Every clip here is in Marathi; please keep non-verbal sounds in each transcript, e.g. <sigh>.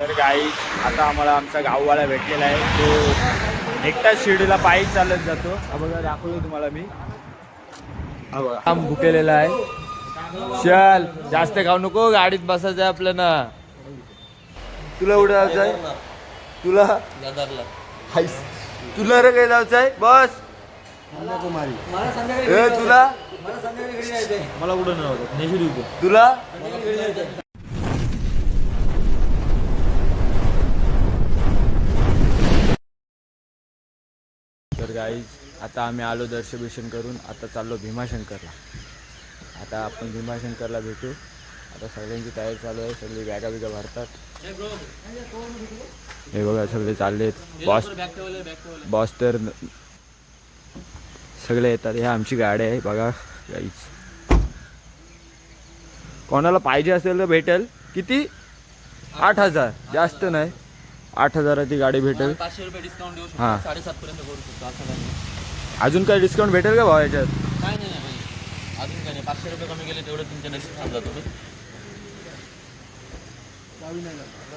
तर गाई आता आम्हाला आमचा गाववाला भेटलेला आहे. तो एकटाच शिर्डीला पायी चालत जातो. हा बघा दाखवतो तुम्हाला मी. हा बघा. आम भुकेलेला आहे. चल जास्त खाऊ नको गाडीत बसायचं आहे आपल्याला तुला उडे जायचं आहे? तुला? हायस. तुला रे काय जायचं आहे? बस. ए, तुला? मला कुठं नव्हतं तुला? गाईज आता आम्ही आलो दर्शभिषण करून आता चाललो भीमाशंकरला. आता आपण भीमाशंकरला भेटू. आता सगळ्यांची तयारी चालू आहे सगळे बॅगा बिगा भरतात. हे बघा सगळे चाललेत. बॉस बॉस तर सगळे येतात. ह्या आमची गाडी आहे बघा गाईज कोणाला पाहिजे असेल तर भेटेल. किती? आठ हजार. जास्त नाही. आठ हजाराची गाडी भेटेल. पाचशे रुपये डिस्काउंट देऊ शकतो. हा. साडेसात पर्यंत करू शकतो असं काही नाही. अजून काही डिस्काउंट भेटेल का भाऊ याच्यात? काय नाही भाई. अजून काय नाही. पाचशे रुपये कमी केले तेवढं तुमच्या नशीब समजा तुम्ही.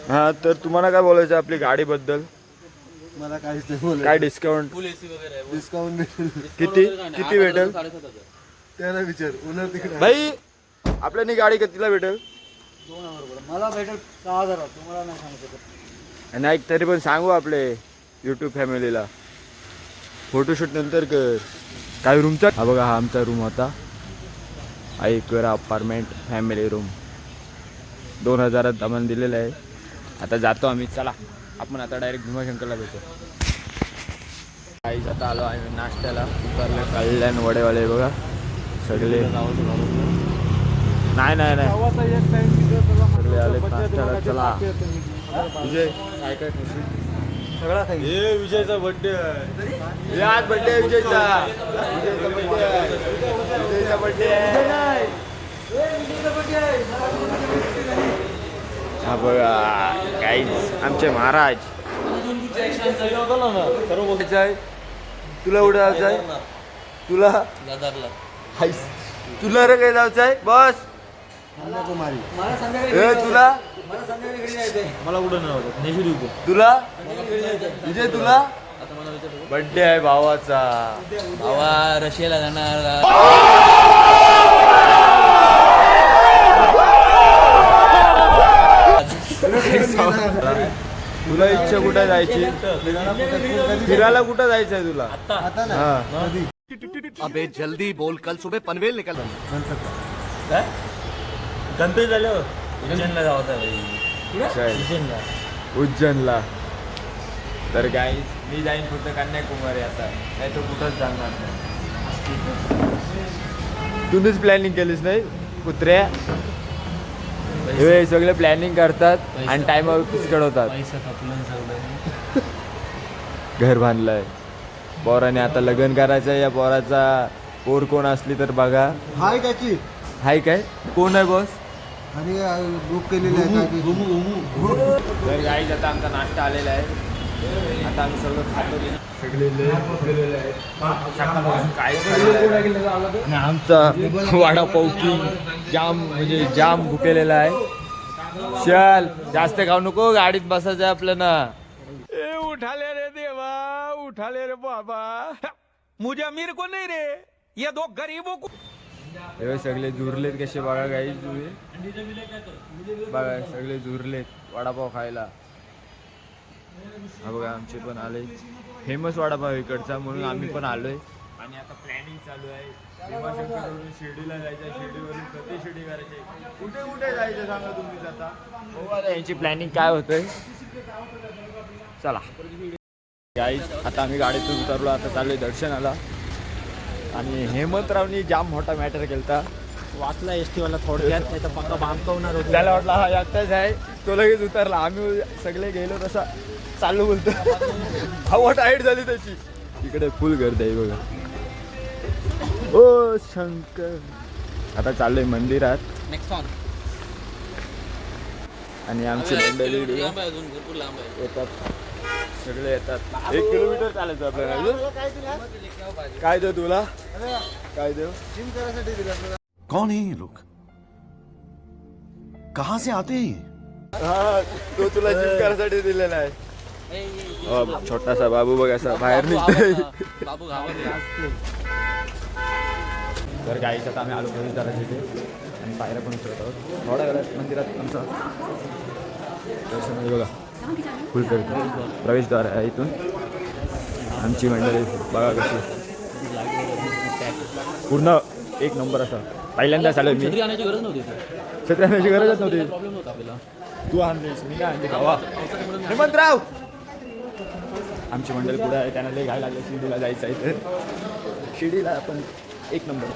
हा तर तुम्हाला काय बोलायचं आपली गाडीबद्दल? मला काहीच नाही काय डिस्काउंट फुल एसी वगैरे आहे. डिस्काउंट भेटेल किती वगैरे काय नाही. किती आठ हजार भेटेल? साडेसात हजार. त्याला विचार. उन्हाळ तिकडे भाई आपल्यानी गाडी कितीला भेटेल? मला भेटेल सहा हजार तुम्हाला नाही सांगू शकत. नाही तरी पण सांगू आपले युट्यूब फॅमिलीला फोटोशूट नंतर कर. काय रूमचा हा बघा हा आमचा रूम होता. ऐकर अपार्टमेंट फॅमिली रूम दोन हजारात आम्हाला दिलेलं आहे. आता जातो आम्ही. चला आपण आता डायरेक्ट भीमाशंकरला भेटतो काहीच आता आलो आम्ही नाश्त्याला. उतरले कल्याण वडेवाले बघा. सगळे. नाही नाही नाही. सगळे आले नाश्त्याला. चला. विजय काय काय? सगळा काही. हे विजयचा बर्थडे आहे. आज बर्थडे आहे विजयचा. विजयचा बर्थडे आहे. विजयचा बर्थडे आहे. हा बघा काहीच आमचे महाराज. तुला उडे जायचं आहे? तुला? तुला रे काय जायचं आहे? बस. ए तुला? मला कुठं नेशिडी तुला? विजय तुला? बर्थडे आहे भावाचा. भावा रशियाला जाणार. तुला इच्छा कुठं जायची? फिरायला कुठं जायचं आहे तुला हा. अबे जल्दी बोल. कल सुबह पनवेल निकल. काय? गणपती झाल्यावर उज्जैनला जावं काय? उज्जैनला. उज्जैनला. तर काय मी जाईन फक्त कन्याकुमारी आता. नाही तर कुठंच जाणार नाही. तुम्हीच प्लॅनिंग केलीस नाही? कुत्र्या हे सगळे प्लॅनिंग करतात आणि टायमावर पिसकड होतात पैसा खपलं सगळं. <laughs> घर बांधलंय. पोराने आता लग्न करायचं या पोराचा पोर कोण असली तर बघा. हाय त्याची हाय काय? कोण आहे बॉस आणि बुक केलेली आहे काय आता आमचा नाश्ता आलेला आहे. आता आम्ही सगळं खातो? आणि आमचा वडापाव किंग जाम म्हणजे जाम भुकेलेला आहे. चल जास्त खाऊ नको गाडीत बसायचं आहे आपल्याला ए उठाले रे देवा उठाले रे बाबा. मुझे अमीर को नहीं रे. ये दो गरीबों को हे सगळे झुरलेत कसे बघा गाई जुळे बघा सगळे झुरलेत वडापाव खायला. हा बघा आमचे पण आले. फेमस वडापाव इकडचा म्हणून आम्ही पण आलोय. आणि आता प्लॅनिंग चालू आहे. भीमाशंकरवरून शिर्डीला जायचं शिर्डीवरून प्रति शिर्डी करायचे कुठे कुठे जायचं सांगा तुम्ही आता? हो आता यांची प्लॅनिंग काय होतंय? चला. गाईज आता आम्ही गाडीतून उतरलो. आता चाललोय दर्शनाला. आणि हेमंतरावनी जाम मोठा मॅटर केलता. वाचला एस टी वाला थोडक्यात नाही तर पक्का बांधकवणार होतो. त्याला वाटला हा एकटाच आहे. तो लगेच उतरला. आम्ही सगळे गेलो तसा चालू बोलतो. हवा टाईट झाली त्याची. इकडे फुल गर्दी आहे बघा. ओ शंकर. आता चाललोय मंदिरात. नेक्स्ट आणि आमची मंडळी येतात. सगळे येतात. एक किलोमीटर चालायचं आपल्याला. काय देऊ तुला? काय देऊ? जिम करायसाठी दिलं. कौन है ये लोग? कहाँ से आते हैं ये? हा तो तुला जिम करायसाठी दिलेला आहे. छोटासा बाबू बघ असा बाहेर निघतोय. घाबरला तर गाईच आता आम्ही आलो घरी जरा तिथे आणि पायऱ्या पण उतरत आहोत. थोड्या वेळात मंदिरात आमचं दर्शन बघा. फुल करतो प्रवेशद्वार आहे इथून. आमची मंडळी बघा कशी. पूर्ण एक नंबर असा. पहिल्यांदाच आलोय मी. छत्री आणायची गरज नव्हती. छत्री आणण्याची गरजच नव्हती. तू आणलीस मी काय आणते गावा हेमंतराव आमची मंडळी पुढे आहे त्यांना लई घाय लागले शिर्डीला जायचं आहे तर शिर्डीला आपण एक नंबर.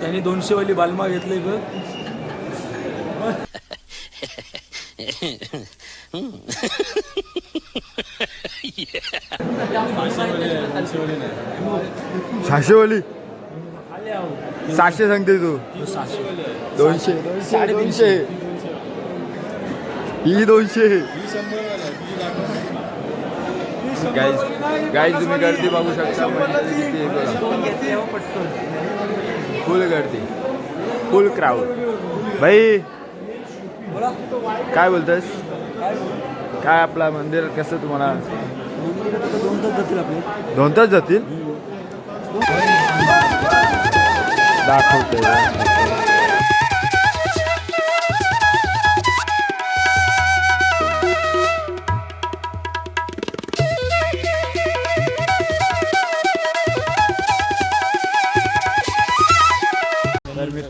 त्यांनी दोनशे वाली बालमा घेतली बघ सहाशेवाली सहाशे सांगते तू. दोनशे. साडेतीनशे. ही दोनशे. गाईज गाईज तुम्ही गर्दी बघू शकता. फुल गर्दी. फुल क्राऊड भाई काय बोलतोस काय आपला मंदिर कसं तुम्हाला? दोन तास जातील आपले. दोन तास जातील दाखवते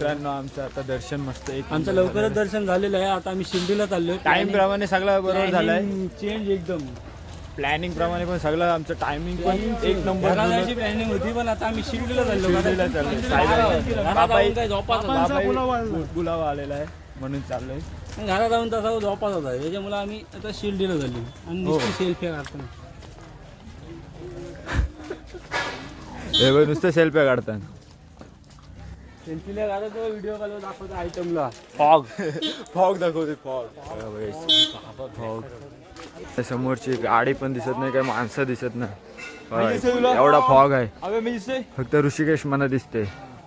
मित्रांनो आमचं आता दर्शन मस्त एक आमचं लवकरच दर्शन झालेलं आहे. आता आम्ही शिर्डीला चाललोय. टाइम प्रमाणे सगळं बरोबर झालंय. चेंज एकदम. प्लॅनिंग प्रमाणे पण सगळं आमचं टायमिंग पण एक नंबर प्लॅनिंग होती पण आता आम्ही शिर्डीला चाललो शिर्डीला बाबाई बुलावा आलेला आहे. म्हणून चाललोय. घरात जाऊन तसा झोपाच होता. त्याच्यामुळे आम्ही आता शिर्डीला झालो आणि हो. नुसती सेल्फी काढतो. हे बघ नुसतं सेल्फ्या काढतात सेल्फीला काढतो व्हिडिओ कॉल दाखवतो आयटमला फॉग फॉग दाखवते फॉग फॉग समोरची गाडी पण दिसत नाही काय माणसं दिसत नाही. एवढा फॉग आहे. फक्त ऋषिकेश मला दिसते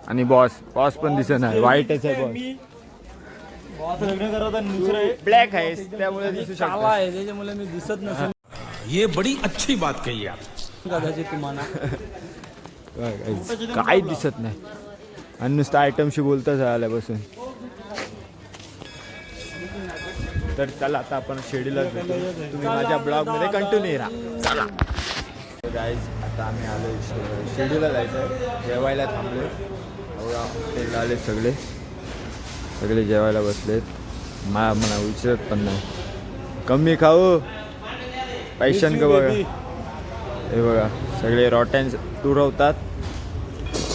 आणि बॉस बॉस पण दिसत नाही. व्हाईटच आहे बॉस ब्लॅक आहे त्यामुळे दिसू शकतो आहे त्याच्यामुळे मी दिसत नसेल. ये बड़ी अच्छी बात कही कदाचित तुम्हाला. काय दिसत नाही. आणि नुसतं आयटमशी बोलताच आल्यापासून तर चला आता आपण शेडीला तुम्ही माझ्या ब्लॉगमध्ये कंटिन्यू राहा. चला. गाईज आता आम्ही आलो शेडीला. जायचं आहे जेवायला थांबले हॉटेलला आले सगळे. सगळे जेवायला बसलेत. मा म्हणा विचारत पण नाही. कमी खाऊ. पैशान का बघा. हे बघा सगळे रॉटॅन तुरवतात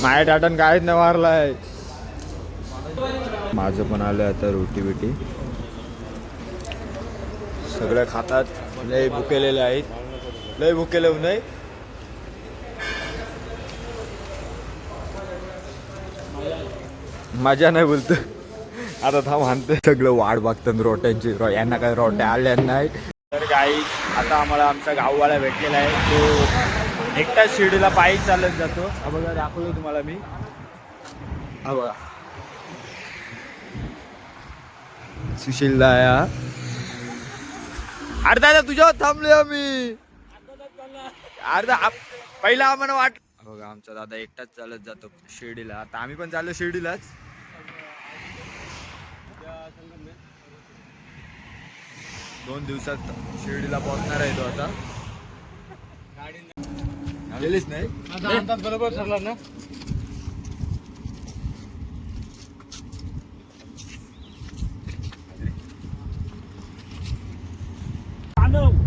माझ्या टाटन काहीच नाही मारलाय. माझं पण आलं आता रोटी बिटी. सगळं खातात. लय भुकेलेले आहेत. लय भुकेले नाही मजा नाही बोलतो आता थांब आणते. सगळं वाट बघतात रोट्यांची. रो यांना काय रोट्या आल्या नाही तर काही आता आम्हाला आमचा गाववाला भेटलेला आहे. तो एकटाच शिर्डीला पायी चालत जातो. हा बघा दाखवतो तुम्हाला मी. हा बघा. सुशील दाया. अर्धा दादा तुझ्यावर थांबलोय आम्ही. अर्धा पहिला आम्हाला वाट बघा आमचा दादा एकटाच चालत जातो शिर्डीला. आता आम्ही पण चाललो शिर्डीलाच. दोन दिवसात शिर्डीला पोहोचणार आहे तो आता. गेलीच नाही. बरोबर ठरला ना?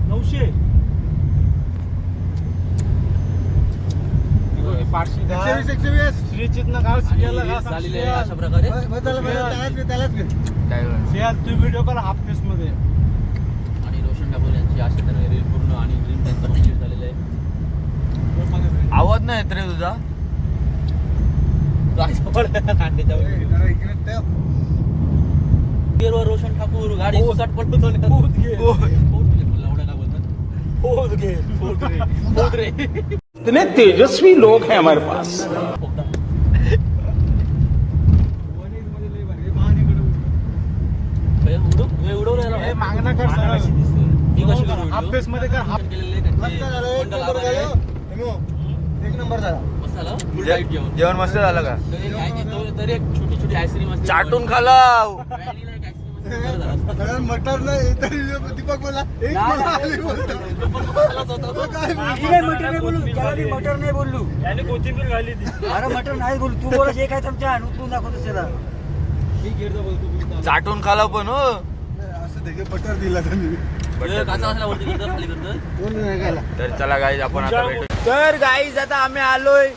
नऊशे. झालेली आहे अशा प्रकारे. व्हिडिओ कॉल हाफमध्ये आणि रोशन ठाकूर यांची अशा तऱ्हेने रील पूर्ण आणि ड्रीम त्यांचं नाही येत रे तुझा. रोशन ठाकूर गाडी सुसाट पडतो इतने तेजस्वी लोग हैं हमारे पास। मागणं कर सरळ. मध्ये नंबर. झालं. जेवण. जेवण मस्त झालं का? तर एक आहे- तो- तरी एक छोटी छोटी आईस्क्रीम असते. चाटून खालाव व्हॅनिला एक आईस्क्रीम असते, बरं झालं. कारण मटर नाही तरी दीपक बोला एक नंबर आली बोलतो. काय नाही मटर नाही बोलू त्याला मी मटर नाही बोललो. त्याने कोथिंबीर घाली अरे मटर नाही बोलू तू बोलस एक आहे चमचा आणि उचलून दाखवतो त्याला? चाटून खालाव पण हो. असं देखील बटर दिला त्यांनी. तर चला गाईज आपण आता भेटू. तर गाईज आता आम्ही आलोय.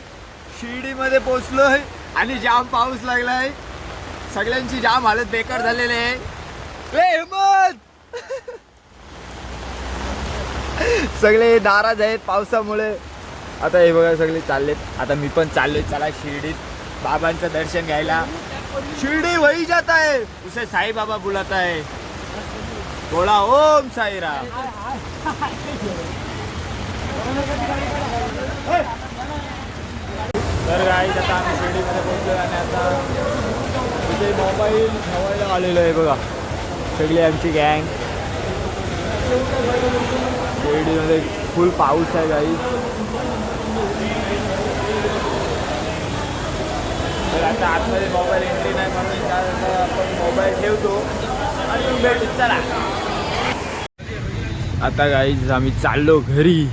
शिर्डीमध्ये पोहोचलोय. आणि जाम पाऊस लागलाय. सगळ्यांची जाम हालत बेकार झालेली आहे. सगळे नाराज आहेत पावसामुळे. आता हे बघा सगळे चाललेत. आता मी पण चाललोय. चला शिर्डीत बाबांचं दर्शन घ्यायला. शिर्डी वही जाता है उसे साई बाबा बुलाता है थोड़ा ओम साईराम. तर गाईज आता आम्ही शिर्डीमध्ये पोहोचलो आणि आता तिथे मोबाईल ठेवायला आलेलो आहे बघा. सगळी आमची गँग शिर्डीमध्ये फुल पाऊस आहे गाई तर आता आतमध्ये मोबाईल एंट्री नाही म्हणून काय आपण मोबाईल ठेवतो. मग भेटू चला. आता गाईज आम्ही चाललो घरी.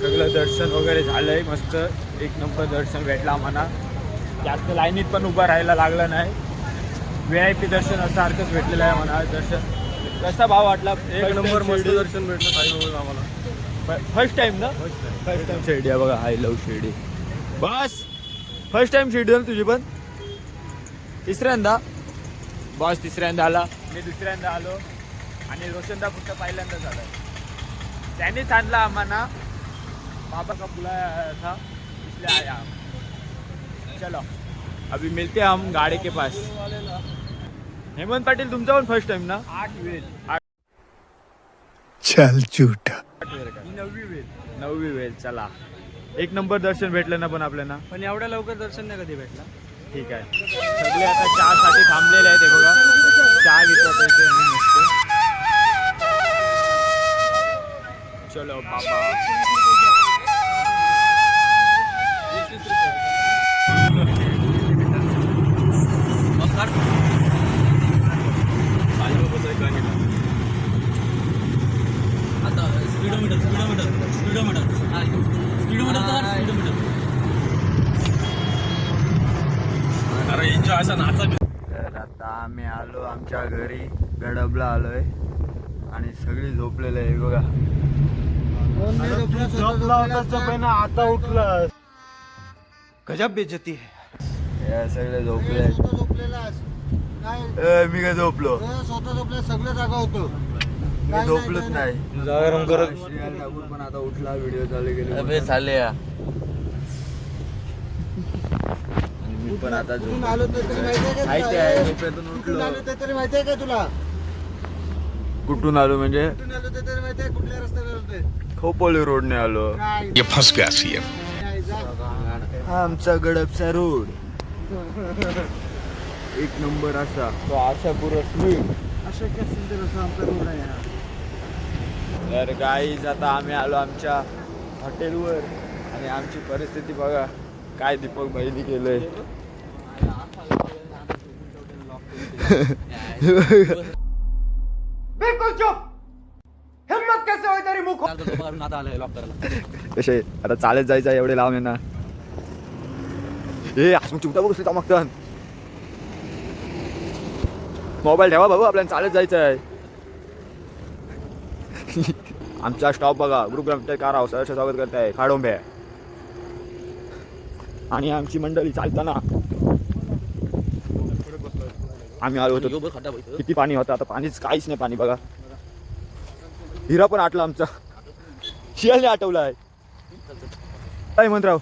सगळं दर्शन वगैरे झालंय मस्त. एक नंबर दर्शन भेटला आम्हाला. जास्त लाईनीत पण उभं राहायला लागलं नाही. व्ही आय पी दर्शन सारखंच भेटलेलं आहे म्हणा दर्शन. कसा भाव वाटला? एक नंबर मस्त दर्शन भेटलं आम्हाला. फर्स्ट टाइम ना? फर्स्ट टाइम शिर्डी आहे बघा आय लव शिर्डी. बस! फर्स्ट टाइम शिर्डी ना तुझी पण? तिसऱ्यांदा बस तिसऱ्यांदा आला मी दुसऱ्यांदा आलो. आणि रोशनदा फक्त पहिल्यांदा झाला. त्यांनीच आणला आम्हाला बाबा का बुलाया था? इसलिए आया हम. चलो. अभी मिलते हैं हम गाड़ी के पास. हेमंत पाटील तुमचा पण फर्स्ट टाइम ना? आठ वेल. आठ चल झूठा. का? नववी वेल. नववी वेल चला. एक नंबर दर्शन भेटलं ना पण आपल्याला? पण एवढ्या लवकर दर्शन नाही कधी भेटला. ठीक आहे. सगळे आता चहासाठी थांबलेले आहेत, हे बघा. चहा घेतो इथे आम्ही मस्त. चलो, बाबा. नमस्कार आता स्पीडोमीटर स्पीडोमीटर स्पीडोमीटर स्पीडोमीटर तर आता आम्ही आलो आमच्या घरी गडबला आलोय. आणि सगळी झोपलेलं आहे बघा. आता उठला गजब बेजती है। या सगळे झोपले आहेत. झोपलेलास काय? ए, मी काय झोपलो? स्वतः झोपल्या सगळं जागा होतो. मी झोपलोच नाही जागरण करत श्रेयाल ठाकूर पण आता उठला व्हिडिओ चालू केले. अबे साले आणि मी पण आता कुठून आलो ते तरी माहिती आहे का? तुला? आहे ए, झोपेतून कुठून आलो ते तरी माहिती आहे का तुला? कुठून आलो म्हणजे? कुठून आलो ते तरी माहिती आहे? कुठल्या रस्त्याने आलो ते? खोपोली रोडने आलो. काय? ये फंस गया सीएम. काय, जा. आमचा गडपचा रोड. <laughs> एक नंबर असा. तो आशापूर स्वीट सुंदर असा आमचा रोड आहे हा. तर गाईज आता आम्ही आलो आमच्या हॉटेलवर आणि आमची परिस्थिती बघा. काय दीपक भाईनी केलंय? कसे? आता चालत जायचं आहे एवढे लावणे ना. ए असं चुकता बघ चमकतात मोबाईल ठेवा भाऊ आपल्याला चालत जायचं आहे. आमचा स्टॉप बघा ग्रुप कार हाऊस स्वागत करत आहे खाडोंबे आणि आमची मंडळी चालताना आम्ही आलो होतो. किती पाणी होतं? आता पाणीच काहीच नाही पाणी बघा. हिरा पण आटला आमचा. शियालने आठवला आहे काय बघा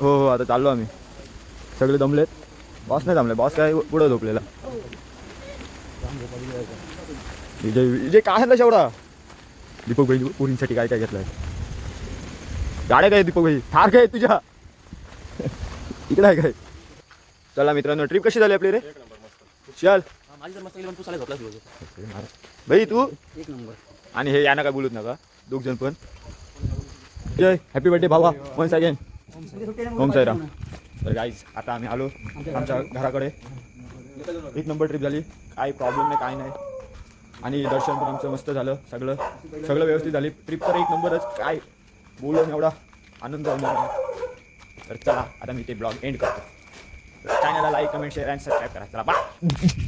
हो हो आता चाललो आम्ही. सगळे दमलेत. बॉस नाही थांबले बॉस काय पुढं झोपलेला. विजय विजय काय आणला शेवढा दीपक भाई पुरींसाठी काय काय घेतलंय? गाड्या काय दीपक भाई ठार काय तुझ्या इकडे आहे काय चला मित्रांनो ट्रिप कशी झाली आपली रे? चल. भाई तू? एक नंबर. आणि हे यांना काय बोलूत नका दोघ जण पण. जय. हॅपी बर्थडे भावा. वन्स अगेन ओम साईराम तर गाईज आता आम्ही आलो आमच्या घराकडे. एक नंबर ट्रिप झाली. काही प्रॉब्लेम नाही काय नाही. आणि दर्शन पण आमचं मस्त झालं सगळं. सगळं व्यवस्थित झाली. ट्रिप तर एक नंबरच. काय बोलून एवढा आनंद होणार नाही. तर चला आता मी ते ब्लॉग एंड करतो. चॅनलला लाईक कमेंट शेअर आणि सबस्क्राईब करा. चला बाय